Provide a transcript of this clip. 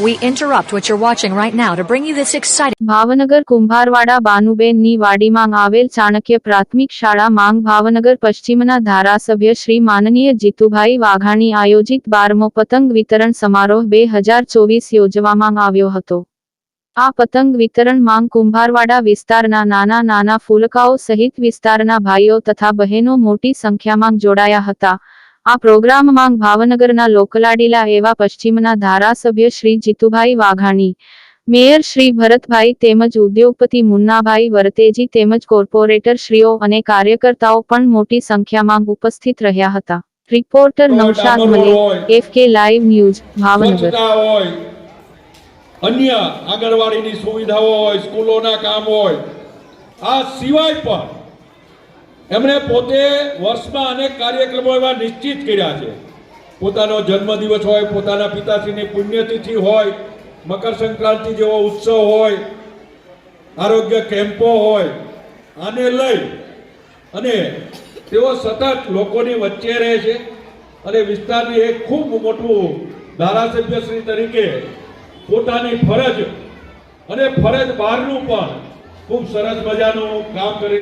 We interrupt what you're watching right now to bring you this exciting Bhavnagar Kumbharwada બાનુબેનની વાડીમાં આવેલ ચાણક્ય પ્રાથમિક શાળા માંગ ભાવનગર પશ્ચિમના ધારાસભ્ય શ્રી માનનીય જીતુભાઈ વાઘાણી આયોજિત બારમો પતંગ વિતરણ સમારોહ બે હજાર ચોવીસ યોજવામાં આવ્યો હતો. આ પતંગ વિતરણ માંગ કુંભારવાડા વિસ્તારના નાના નાના ફૂલકાઓ સહિત વિસ્તારના ભાઈઓ તથા બહેનો મોટી સંખ્યામાં જોડાયા હતા. આ પ્રોગ્રામમાં ભાવનગરના લોકલાડીલા એવા પશ્ચિમના ધારાસભ્ય શ્રી જીતુભાઈ વાઘાણી મેયર શ્રી ભરતભાઈ તેમજ ઉદ્યોગપતિ મુન્નાભાઈ વરતેજી તેમજ કોર્પોરેટર શ્રીઓ અને કાર્યકર્તાઓ પણ મોટી સંખ્યામાં ઉપસ્થિત રહ્યા હતા. Reporter Naushad Malik F K live news Bhavnagar. અન્ય આંગણવાડીની સુવિધાઓ હોય સ્કૂલોના કામ હોય આ સિવાય પણ એમણે પોતે વર્ષમાં અનેક કાર્યક્રમો એવા નિશ્ચિત કર્યા છે. પોતાનો જન્મદિવસ હોય, પોતાના પિતાશ્રીની પુણ્યતિથિ હોય મકર સંક્રાંતિ જેવો ઉત્સવ હોય, આરોગ્ય કેમ્પો હોય, આને લઈ અને તેઓ સતત લોકોની વચ્ચે રહે છે અને વિસ્તારની એક ખૂબ મોટું ધારાસભ્યશ્રી તરીકે પોતાની ફરજ અને ફરજ બહારનું પણ ખૂબ સરસ મજાનું કામ કરી